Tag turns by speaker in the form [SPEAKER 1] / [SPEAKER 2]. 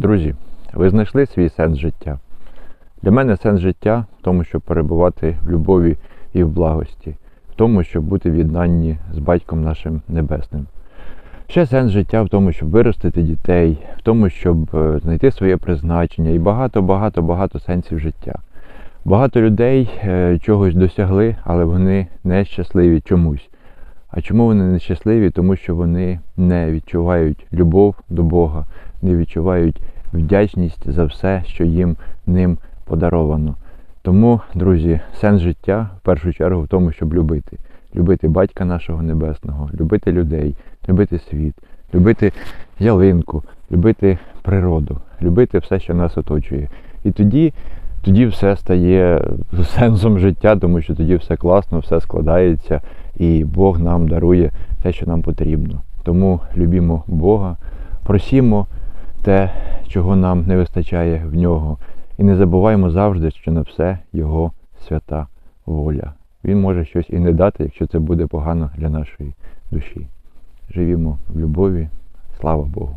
[SPEAKER 1] Друзі, ви знайшли свій сенс життя? Для мене сенс життя в тому, щоб перебувати в любові і в благості, в тому, щоб бути в єднанні з батьком нашим небесним. Ще сенс життя в тому, щоб виростити дітей, в тому, щоб е, знайти своє призначення і багато-багато-багато сенсів життя. Багато людей е, чогось досягли, але вони не щасливі чомусь. А чому вони не щасливі? Тому що вони не відчувають любов до Бога, не відчувають вдячність за все, що їм ним подаровано. Тому, друзі, сенс життя в першу чергу в тому, щоб любити. Любити батька нашого небесного, любити людей, любити світ, любити ялинку, любити природу, любити все, що нас оточує. І тоді, тоді все стає сенсом життя, тому що тоді все класно, все складається, і Бог нам дарує те, що нам потрібно. Тому любімо Бога, просімо те, чого нам не вистачає в нього. І не забуваємо завжди, що на все Його свята воля. Він може щось і не дати, якщо це буде погано для нашої душі. Живімо в любові. Слава Богу!